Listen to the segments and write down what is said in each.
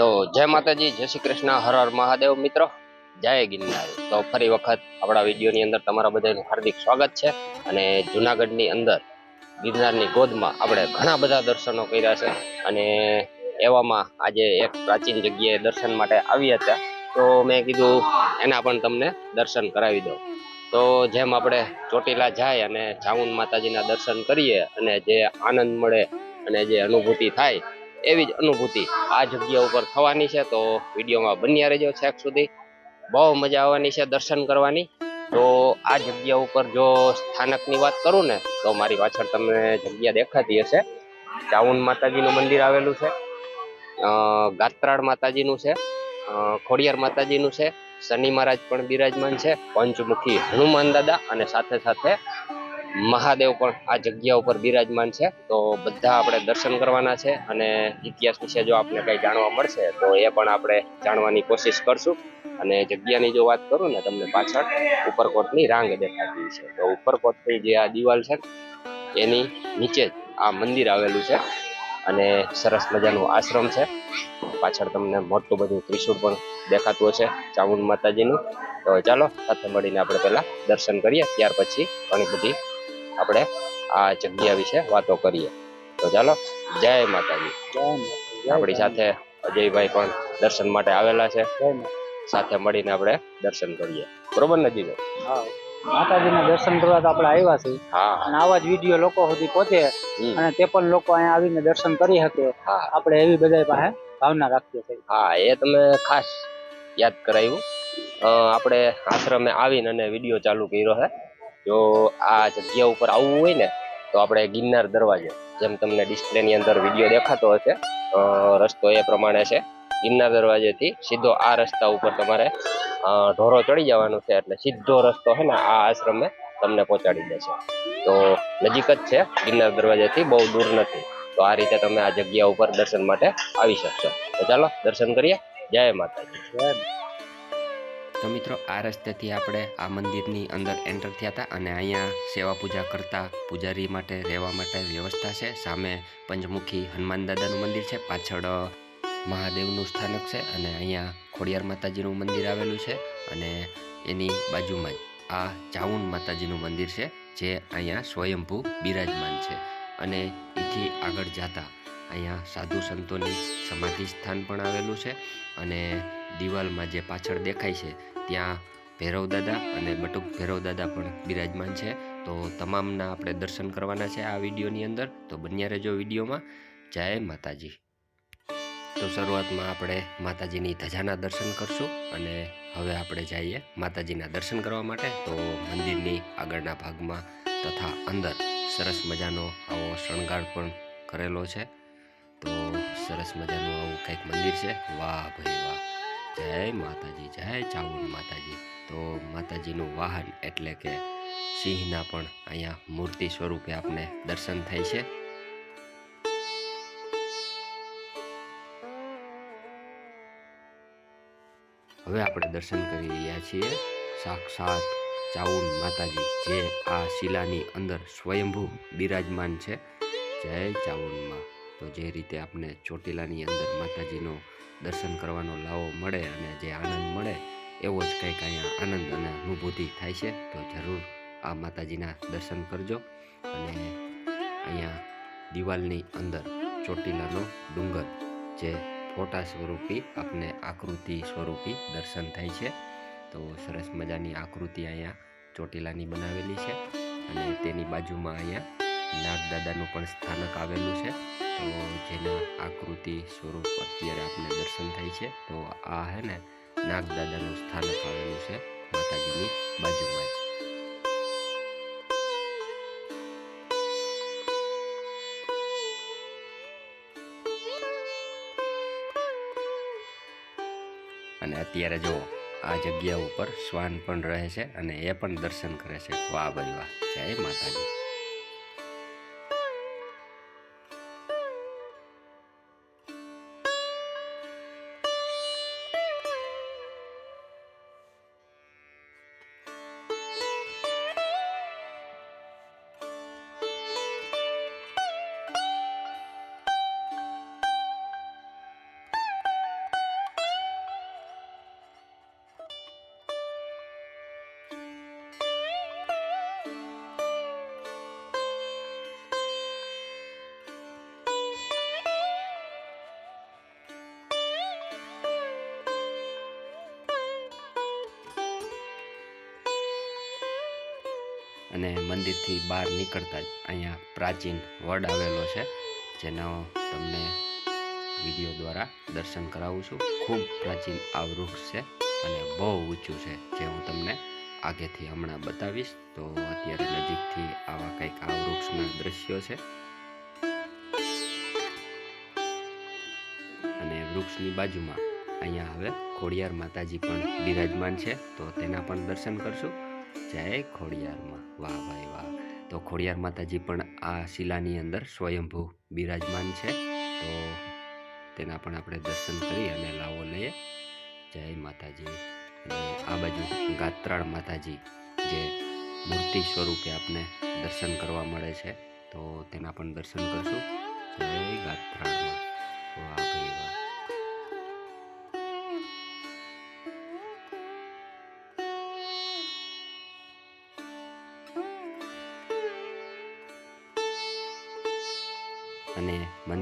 તો જય માતાજી, જય શ્રી કૃષ્ણ, હર હર મહાદેવ મિત્રો. જય ગિરનાર. તો ફરી વખત આપણા વિડીયોની અંદર તમારા બધાનું હાર્દિક સ્વાગત છે અને જુનાગઢની અંદર ગિરનારની ગોદમાં આપણે ઘણા બધા દર્શનો કર્યા છે અને એવામાં આજે એક પ્રાચીન જગ્યાએ દર્શન માટે આવ્યા હતા. તો મેં કીધું એના પણ તમને દર્શન કરાવી દઉં. તો જેમ આપણે ચોટીલા જાય અને ચામુંડ માતાજીના દર્શન કરીએ અને જે આનંદ મળે અને જે અનુભૂતિ થાય એવી જ અનુભૂતિ આ જગ્યા ઉપર થવાની છે. તો વિડીયોમાં બન્યા રહેજો છેક સુધી. બહુ મજા આવવાની છે દર્શન કરવાની. તો આ જગ્યા ઉપર જો સ્થાનકની વાત કરું ને, તો મારી પાછળ તમને જગ્યા દેખાતી હશે. ચાઉન માતાજીનું મંદિર આવેલું છે. ગાત્રાળ માતાજીનું છે. ખોડિયાર માતાજીનું છે. શનિ મહારાજ પણ બિરાજમાન છે. પંચમુખી હનુમાન દાદા અને સાથે સાથે મહાદેવ પણ આ જગ્યા ઉપર બિરાજમાન છે. તો બધા આપણે દર્શન કરવાના છે અને ઇતિહાસ વિશે જો આપણે કંઈ જાણવા મળશે, તો એ પણ આપણે જાણવાની કોશિશ કરશું. અને જગ્યાની જો વાત કરું ને, તમને પાછળ ઉપરકોટની રાંગ દેખાતી છે. તો ઉપરકોટની જે આ દિવાલ છે એની નીચે જ આ મંદિર આવેલું છે અને સરસ મજાનું આશ્રમ છે. પાછળ તમને મોટું બધું ત્રિશુળ પણ દેખાતું હશે, ચામુંડ માતાજીનું. તો ચાલો, સાથે મળીને આપણે પહેલાં દર્શન કરીએ, ત્યાર પછી ઘણી બધી આપણે આ જગ્યા વિશે વાતો કરીએ. તો ચાલો જય માતાજી. આપણી સાથે અજયભાઈ પણ દર્શન માટે આવેલા છે. સાથે મળીને આપણે દર્શન કરીએ. બરોબર ને હા. માતાજીના દર્શન કરવા તો આપણે આવ્યા છીએ. અને આવા જ વીડિયો લોકો સુધી પહોંચે. અને તે પણ લોકો અહીંયા આવીને દર્શન કરી શકે. હા. આપણે એવી બધા પાસે ભાવના રાખીએ છીએ. હા એ તમે ખાસ યાદ કરાવ્યું આપણે આશ્રમે આવીને અને વીડિયો ચાલુ કર્યો છે જો આ જગ્યા ઉપર આવવું હોય ને, તો આપણે ગિરનાર દરવાજો, જેમ તમને ડિસ્પ્લેની અંદર વીડિયો દેખાતો હશે રસ્તો એ પ્રમાણે છે. ગિરનાર દરવાજેથી સીધો આ રસ્તા ઉપર તમારે ઢોરો ચડી જવાનું છે, એટલે સીધો રસ્તો છે ને, આ આશ્રમે તમને પહોંચાડી દેશે. તો નજીક જ છે, ગિરનાર દરવાજાથી બહુ દૂર નથી. તો આ રીતે તમે આ જગ્યા ઉપર દર્શન માટે આવી શકશો. તો ચાલો, દર્શન કરીએ. જય માતાજી. તો મિત્રો, આ રસ્તેથી આપણે આ મંદિરની અંદર એન્ટર થયા હતા અને અહીંયા સેવા પૂજા કરતા પૂજારી માટે રહેવા માટે વ્યવસ્થા છે. સામે પંચમુખી હનુમાન દાદાનું મંદિર છે, પાછળ મહાદેવનું સ્થાનક છે અને અહીંયા ખોડિયાર માતાજીનું મંદિર આવેલું છે અને એની બાજુમાં આ ચાઉન માતાજીનું મંદિર છે, જે અહીંયા સ્વયંભૂ બિરાજમાન છે. અને એથી આગળ જતા અહીંયા સાધુ સંતોની સમાધિ સ્થાન પણ આવેલું છે અને દિવાલમાં જે પાછળ દેખાય છે, ત્યાં ભૈરવ દાદા અને બટુક ભૈરવ દાદા પણ બિરાજમાન છે. તો તમામના આપણે દર્શન કરવાના છે આ વિડીયોની અંદર. તો બન્યા રહેજો વિડીયોમાં. જય માતાજી. તો શરૂઆતમાં આપણે માતાજીની ધજાના દર્શન કરશું અને હવે આપણે જઈએ માતાજીના દર્શન કરવા માટે. તો મંદિરની આગળના ભાગમાં તથા અંદર સરસ મજાનો આવો શણગાર પણ કરેલો છે. તો સરસ મજાનું આવું કંઈક મંદિર છે. વાહ ભાઈ વાહ. જય માતાજી, જય ચાવુંડ માતાજી. તો માતાજીનું વાહન એટલે કે સિંહના પણ અહીંયા મૂર્તિ સ્વરૂપે આપણે દર્શન થાય છે. હવે આપણે દર્શન કરી રહ્યા છીએ. સાક્ષાત ચાઉન માતાજી, જે આ શિલાની અંદર સ્વયંભૂ બિરાજમાન છે. જય ચાઉનમાં. તો જે રીતે આપણે ચોટીલાની અંદર માતાજીનો દર્શન કરવાનો લાવો મળે અને જે આનંદ મળે, એવો જ કંઈક અહીંયા આનંદ અને અનુભૂતિ થાય છે. તો જરૂર આ માતાજીના દર્શન કરજો અને અહીંયા દિવાલની અંદર ચોટીલાનો ડુંગર જે ફોટા સ્વરૂપી, આપને આકૃતિ સ્વરૂપી દર્શન થાય છે. તો સરસ મજાની આકૃતિ અહીંયા ચોટીલાની બનાવેલી છે અને તેની બાજુમાં અહીંયા નાગદાદાનું પણ સ્થાનક આવેલું છે. જેના આકૃતિ સ્વરૂપ અત્યારે આપણે દર્શન થાય છે, તો આ હે ને નાગદાદાનું સ્થાનક આવેલું છે માતાજીની બાજુમાં જ. અને અત્યારે જો આ જગ્યા ઉપર શ્વાન પણ રહે છે અને એ પણ દર્શન કરે છે. વાહ ભાઈ વાહ. જય માતાજી. અને મંદિરથી બહાર નીકળતા જ અહીંયા પ્રાચીન વડ આવેલો છે, જેનો તમને વીડિયો દ્વારા દર્શન કરાવું છું. ખૂબ પ્રાચીન આ વૃક્ષ છે અને બહુ ઊંચું છે, જે હું તમને આગેથી હમણાં બતાવીશ. તો અત્યારે નજીકથી આવા કંઈક આ વૃક્ષના દ્રશ્યો છે. અને વૃક્ષની બાજુમાં અહીંયા હવે ખોડિયાર માતાજી પણ બિરાજમાન છે, તો તેના પણ દર્શન કરશું. જય ખોડિયારમાં. વાહ, ભાઈ, વાહ. તો ખોડિયાર માતાજી પણ આ શિલાની અંદર સ્વયંભૂ બિરાજમાન છે. તો તેના પણ આપણે દર્શન કરી અને લાવો લઈએ. જય માતાજી. આ બાજુ ગાત્રાળ માતાજી જે મૂર્તિ સ્વરૂપે આપને દર્શન કરવા મળે છે, તો તેના પણ દર્શન કરશું. જય ગાત્રાળમાં. વાહ, ભાઈ, વાહ.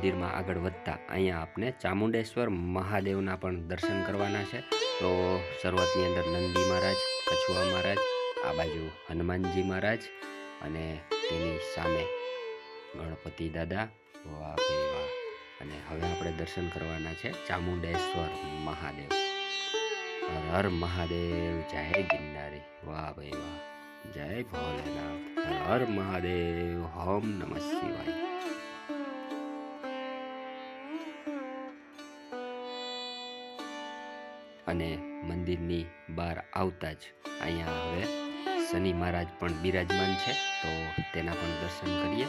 મંદિરમાં આગળ વધતા અહીંયા આપણે ચામુંડેશ્વર મહાદેવના પણ દર્શન કરવાના છે. તો શરૂઆતની અંદર નંદી મહારાજ, કછુઆ મહારાજ, આ બાજુ હનુમાનજી મહારાજ અને તેની સામે ગણપતિ દાદા, વાહ ભાઈ વાહ. અને હવે આપણે દર્શન કરવાના છે ચામુંડેશ્વર મહાદેવ. હર હર મહાદેવ, જય ગિરનારી. વાહ ભાઈ વાહ. જય ભોલેનાથ. હર મહાદેવ. ઓમ નમઃ શિવાય. અને મંદિરની બહાર આવતા જ અહીંયા હવે શનિ મહારાજ પણ બિરાજમાન છે, તો તેના પણ દર્શન કરીએ.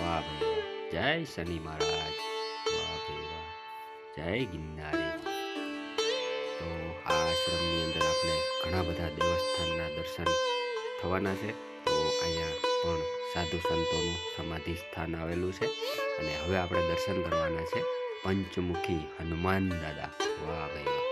વાહ ભાઈ જય શનિ મહારાજ. વાહ ભાઈ જય ગિરનારી. તો આ આશ્રમની અંદર આપણે ઘણા બધા દેવસ્થાનના દર્શન થવાના છે, તો અહીંયા પણ સાધુ સંતોનું સમાધિ સ્થાન આવેલું છે. અને હવે આપણે દર્શન કરવાના છે પંચમુખી હનુમાન દાદા. વાહ ભાઈ વાહ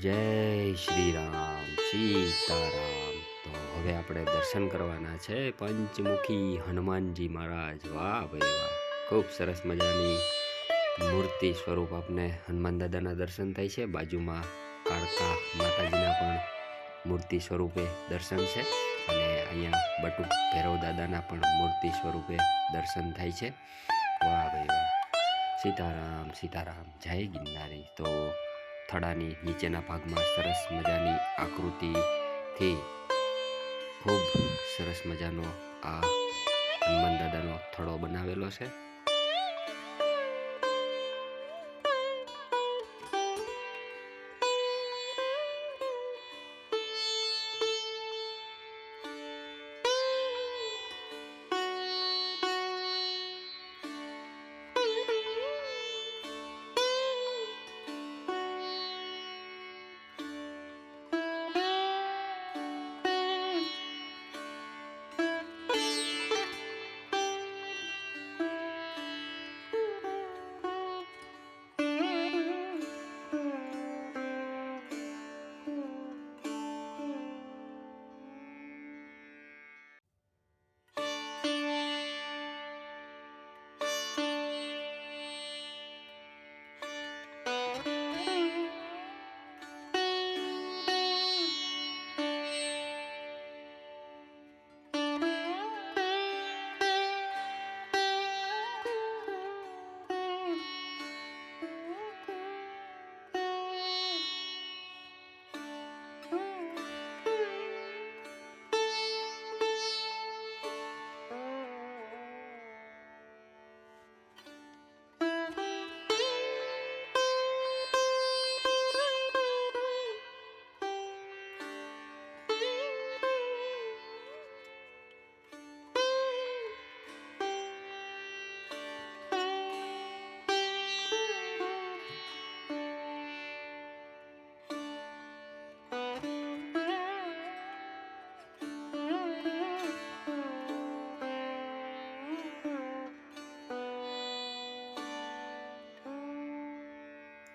જય શ્રી રામ, સીતારામ. તો હવે આપણે દર્શન કરવાના છે પંચમુખી હનુમાનજી મહારાજ. વાહ ભાઈ વાહ. ખૂબ સરસ મજાની મૂર્તિ સ્વરૂપ આપને હનુમાન દાદાના દર્શન થાય છે. બાજુમાં કાળકા માતાજીના પણ મૂર્તિ સ્વરૂપે દર્શન છે. અને અહીંયા બટુક ભૈરવ દાદાના પણ મૂર્તિ સ્વરૂપે દર્શન થાય છે. વાહ ભાઈ વાહ. સીતારામ સીતારામ. જય ગિરનારી. તો થડાની નીચેના ભાગમાં સરસ મજાની આકૃતિથી ખૂબ સરસ મજાનો આ હનુમાન દાદાનો થડો બનાવેલો છે.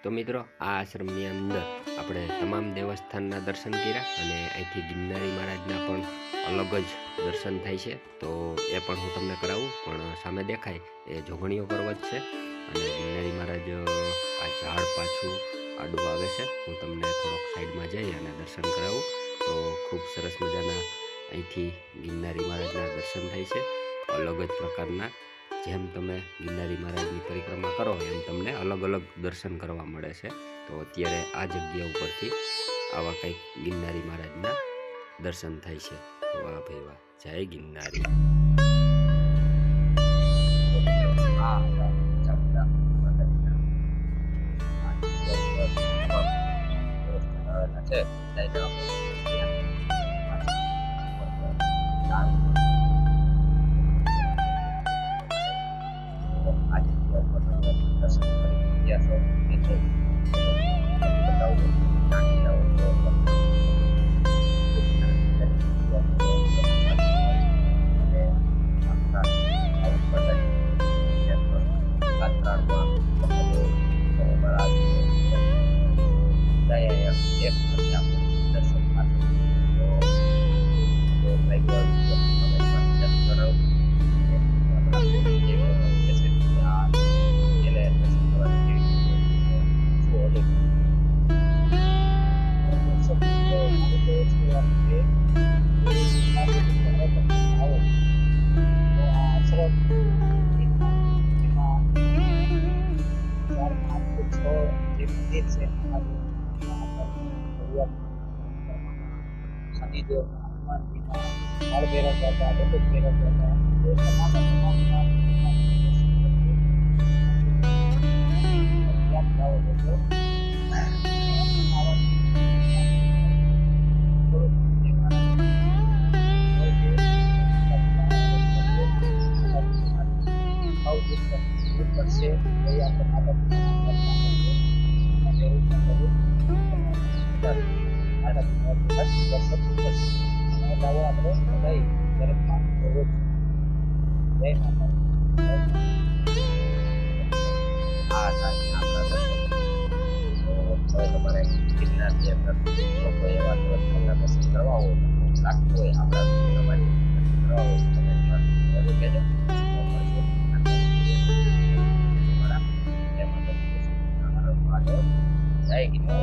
તો મિત્રો, આ આશ્રમની અંદર આપણે તમામ દેવસ્થાનના દર્શન કર્યા અને અહીંથી ગિરનારી મહારાજના પણ અલગ જ દર્શન થાય છે. તો એ પણ હું તમને કરાવું, પણ સામે દેખાય એ જોગણીઓ પર્વત છે અને ગિરનારી મહારાજ આ ઝાડ પાછું આડું આવે છે. હું તમને થોડોક સાઈડમાં જઈ અને દર્શન કરાવું. તો ખૂબ સરસ મજાના અહીંથી ગિરનારી મહારાજના દર્શન થાય છે. અલગ જ પ્રકારના જેમ તમે ગિરનારી મહારાજની પરિક્રમા કરો, એમ તમને અલગ અલગ દર્શન કરવા મળે છે. તો અત્યારે આ જગ્યા ઉપરથી આવા કંઈક ગિરનારી મહારાજના દર્શન થાય છે. વાહ ભાઈ વાહ. જય ગિરનારી. ભેરવતા હતા બધું જ ભેરવતા હતા એ તમામ તમામના યાદ લાવો છો આ થાય આપણા દર્શન તો હવે તમારે ગિરનારની અંદર લોકો એવા દેવસ્થાનના દર્શન કરવા હોય લાગતું હોય આપણા કરવા હોય તમે જય જય. જય